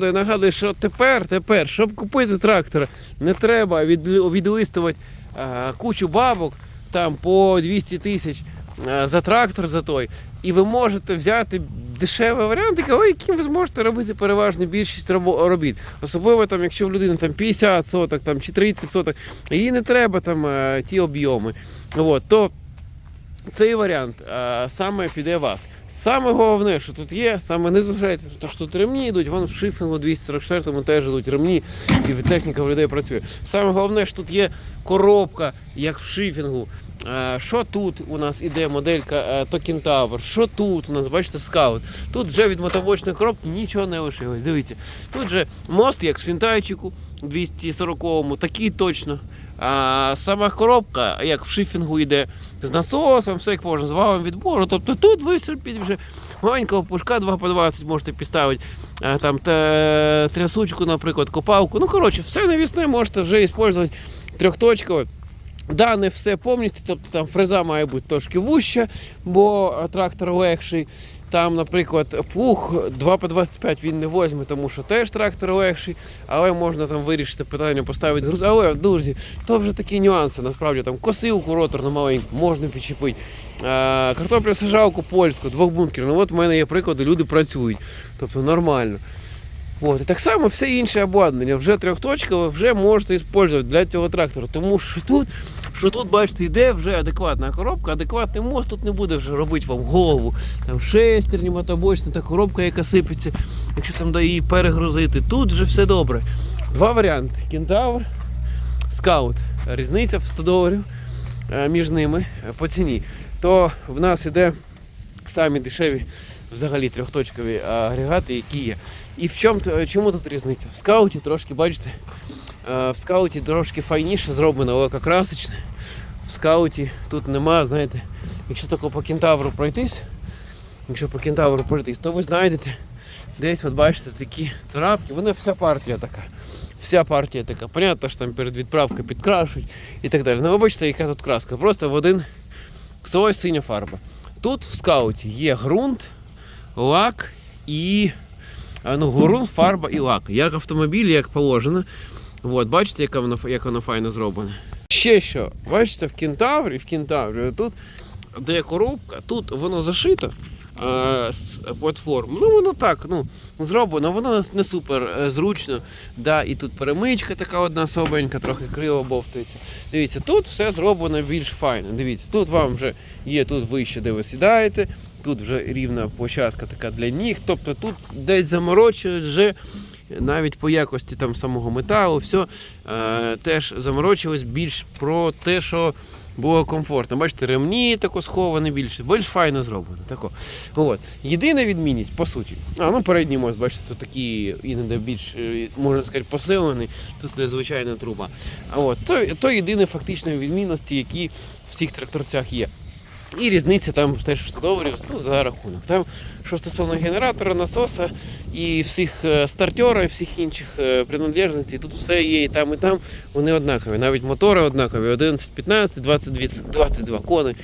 Нагадую, що тепер, тепер, щоб купити трактор, не треба від, відлистувати е, кучу бабок там по 200 тисяч за трактор за той. І ви можете взяти дешевий варіант, яким ви зможете робити переважну більшість робіт. Особливо там, якщо в людини там 50 соток там, чи 30 соток, їй не треба там е, ті об'єми. От, то цей варіант е, саме піде вас. Саме головне, що тут є, саме не зважайте, що тут ремні йдуть, вон в шифінгу 244 теж йдуть ремні, і техніка в людей працює. Саме головне, що тут є коробка, як в шифінгу. Е, Що тут у нас іде моделька е, то Кентавр, що тут у нас, бачите, скаут. Тут вже від мотобочної коробки нічого не лишилось. Дивіться, тут же мост, як в Сінтайчику 240-му, такий точно. А сама коробка, як в шифінгу йде, з насосом, все як можна, з валом відбору. Тобто тут ви собі вже маленького пушка 2 по 20 можете підставити, а, там та, трясучку, наприклад, копалку. Ну, коротше, все навісне можете вже використовувати трьохточково. Да, не все повністю, тобто там фреза має бути трошки вуща, бо е, трактор легший. Там, наприклад, пух 2 по 25 він не возьме, тому що теж трактор легший, але можна там вирішити питання, поставити груз. Але, друзі, то вже такі нюанси. Насправді там косилку роторну маленьку можна підчепити. А, картоплю сажалку польську, двохбункерну. Ну, от в мене є приклади, люди працюють. Тобто нормально. От. І так само все інше обладнання, вже трьохточкове, вже можете використовувати для цього трактора. Тому що тут, що тут, бачите, йде вже адекватна коробка, адекватний мост тут не буде вже робити вам голову. Там шестерні, мотобочні, та коробка, яка сипеться, якщо там да її перегрузити. Тут вже все добре. Два варіанти: кентавр, скаут. Різниця в 100 доларів е, між ними е, по ціні. То в нас іде самі дешеві взагалі трьохточкові агрегати, які є. І в чому, чому тут різниця? В скауті трошки, бачите, е, в скауті трошки файніше зроблено лакокрасочне. В скауті тут нема, знаєте, якщо тільки по кентавру пройтись, якщо по кентавру пройтись, то ви знайдете десь, от бачите, такі царапки, вони вся партія така. Вся партія така. Понятно, що там перед відправкою підкрашують і так далі. Ну ви бачите, яка тут краска. Просто в один слой синя фарба. Тут в скауті є ґрунт, лак і ну, горун, фарба і лак. Як автомобіль, як положено. От, бачите, як воно, як воно файно зроблено. Ще що, бачите, в кентаврі, в кентаврі, тут де коробка, тут воно зашито е, з платформ. Ну воно так, ну, зроблено, воно не супер е, зручно. Да, і тут перемичка така одна слабенька, трохи криво бовтається. Дивіться, тут все зроблено більш файно. Дивіться, тут вам вже є тут вище, де ви сідаєте, тут вже рівна площадка така для ніг. Тобто тут десь заморочують вже навіть по якості там самого металу, все е, теж заморочилось більш про те, що було комфортно. Бачите, ремні тако сховані більше, більш файно зроблено. Тако. От. Єдина відмінність, по суті. А, ну передній мост, бачите, тут такий іноді більш, е, можна сказати, посилений, тут е, звичайна труба. От, то, то єдині фактичні відмінності, які в всіх тракторцях є. І різниця там теж в 100 доларів ну, за рахунок. Там, що стосовно генератора, насоса і всіх е, стартера, і всіх інших е, приналежностей, тут все є і там, і там. Вони однакові. Навіть мотори однакові. 11, 15, 22, 22 кони.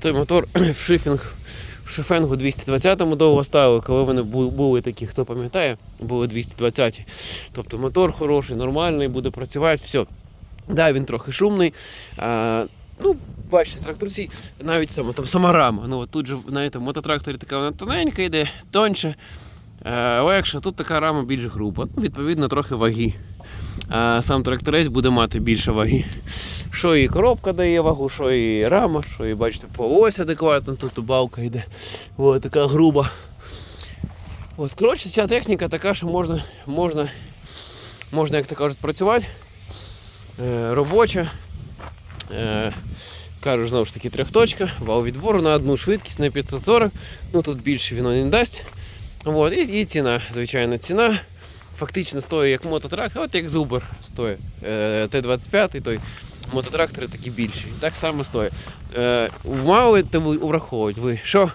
Той мотор в шифінг. В шифенгу 220-му довго ставили, коли вони були такі, хто пам'ятає, були 220-ті. Тобто мотор хороший, нормальний, буде працювати, все. Да, він трохи шумний. Ну, бачите, тракторці, навіть сама, там сама рама. Ну, от тут же, знаєте, в мототракторі така вона тоненька йде, тоньше, е, легше. Тут така рама більш груба. Ну, відповідно, трохи ваги. А сам тракторець буде мати більше ваги. Що і коробка дає вагу, що і рама, що і бачите, полось адекватно, тут балка йде. Ось така груба. От, коротше, ця техніка така, що можна, можна, можна як то кажуть, працювати. Е, робоча. Е, кажу, знову ж таки, трьохточка, вал відбору на одну швидкість на 540. Ну тут більше воно не дасть. От, і, і ціна, звичайно, ціна. Фактично стоїть як мототрактор, от як Зубер стоїть. Е, Т-25, той мототрактори такі більші. Так само стоїть. Е, маєте ви враховувати ви, що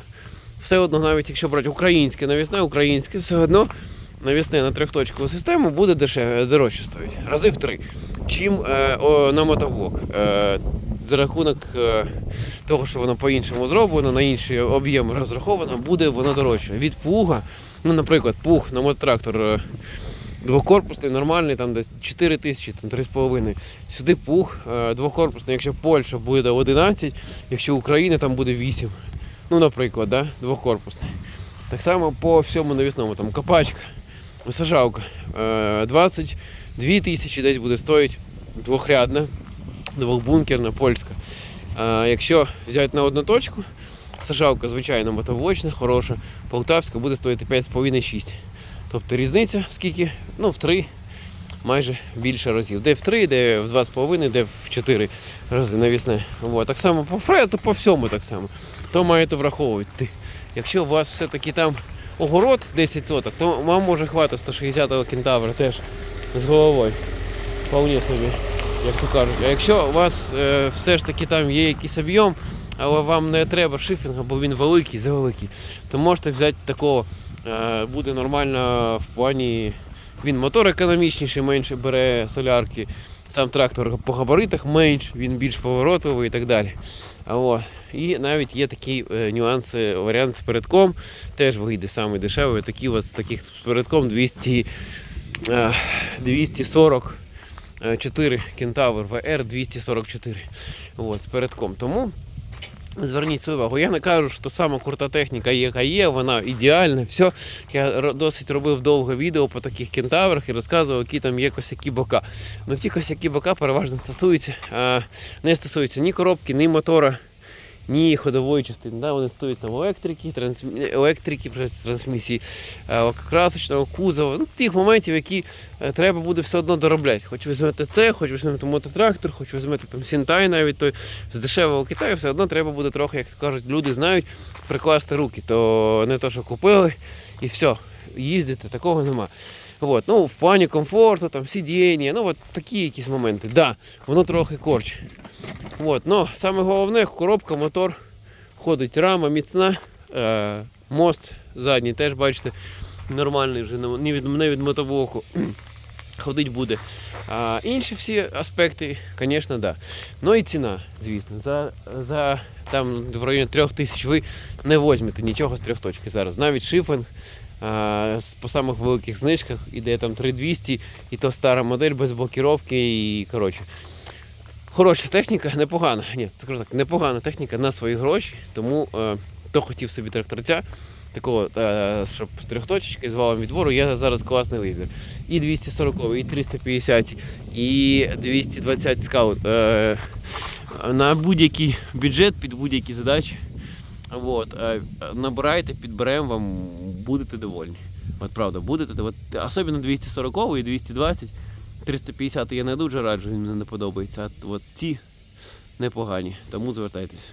все одно, навіть якщо брати українське навісне, українське, все одно навісне на трьохточкову систему буде дешевше, дорожче стоїть. Рази в три. Чим е, о, на мотоблок. Е, за рахунок е, того, що воно по-іншому зроблено, на інший об'єм розраховано, буде воно дорожче. Від плуга, ну, наприклад, плуг на мототрактор е, двокорпусний, нормальний, там десь 4 тисячі, там 3,5. Сюди плуг е, двокорпусний, якщо Польща буде 11, якщо Україна там буде 8. Ну, наприклад, да? двокорпусний. Так само по всьому навісному, там копачка, висажалка. Е, 22 тисячі десь буде стоїть двохрядна, двохбункерна, польська. Якщо взяти на одну точку, сажалка, звичайно, мотоблочна, хороша, полтавська буде стоїти 5,5-6. Тобто різниця скільки? Ну, в 3 майже більше разів. Де в 3, де в 2,5, де в 4 рази навісне. От. Так само по фрету, по всьому так само. То маєте враховувати. Якщо у вас все-таки там огород 10 соток, то вам може хватити 160-го кентавра теж з головою. Вполне собі, як то кажуть. А якщо у вас е, все ж таки там є якийсь об'єм, але вам не треба шифінга, бо він великий, завеликий, то можете взяти такого, е, буде нормально в плані. Він мотор економічніший, менше бере солярки, сам трактор по габаритах менш, він більш поворотовий і так далі. О, і навіть є такі е, нюанси, варіант з передком, теж вийде самий дешевий. Такі от з таких з передком 200, е, 244 Кентавр VR 244. От, з передком. Тому зверніть свою увагу. Я не кажу, що сама крута техніка, яка є, вона ідеальна. Все. Я досить робив довге відео по таких кентаврах і розказував, які там є косяки бока. Ну ті косяки бока переважно стосуються, а, не стосуються ні коробки, ні мотора. Ні ходової частини, да, вони стоять там електрики, трансмі... електрики, трансмісії, е, красочного кузова, ну, тих моментів, які е, треба буде все одно доробляти. Хоч візьмете це, хоч візьмете мототрактор, хоч візьмете там Сінтай навіть той з дешевого Китаю, все одно треба буде трохи, як кажуть, люди знають, прикласти руки. То не то, що купили, і все, їздити, такого нема. От, ну, в плані комфорту, там, сидіння, ну от такі якісь моменти. Да, воно трохи корчить. От, ну, саме головне, коробка, мотор, ходить рама міцна, е, мост задній теж бачите, нормальний вже не від, не від мотоблоку. Ходить буде. А інші всі аспекти, звісно, да. Ну і ціна, звісно. За, за там в районі трьох тисяч ви не возьмете нічого з трьох точки зараз. Навіть шифен по самих великих знижках іде там 3200, і то стара модель без блокіровки і коротше. Хороша техніка, непогана. Ні, скажу так, непогана техніка на свої гроші. Тому е, хто хотів собі тракторця, такого, е, щоб з трьохточечки, з валом відбору, є зараз класний вибір. І 240, і 350, і 220 скаут. Е, на будь-який бюджет, під будь-які задачі. От, набирайте, підберемо вам, будете довольні. От правда, будете, от, особливо 240 і 220. 350 я не дуже раджу, мені не подобається. А от ці непогані, тому звертайтесь.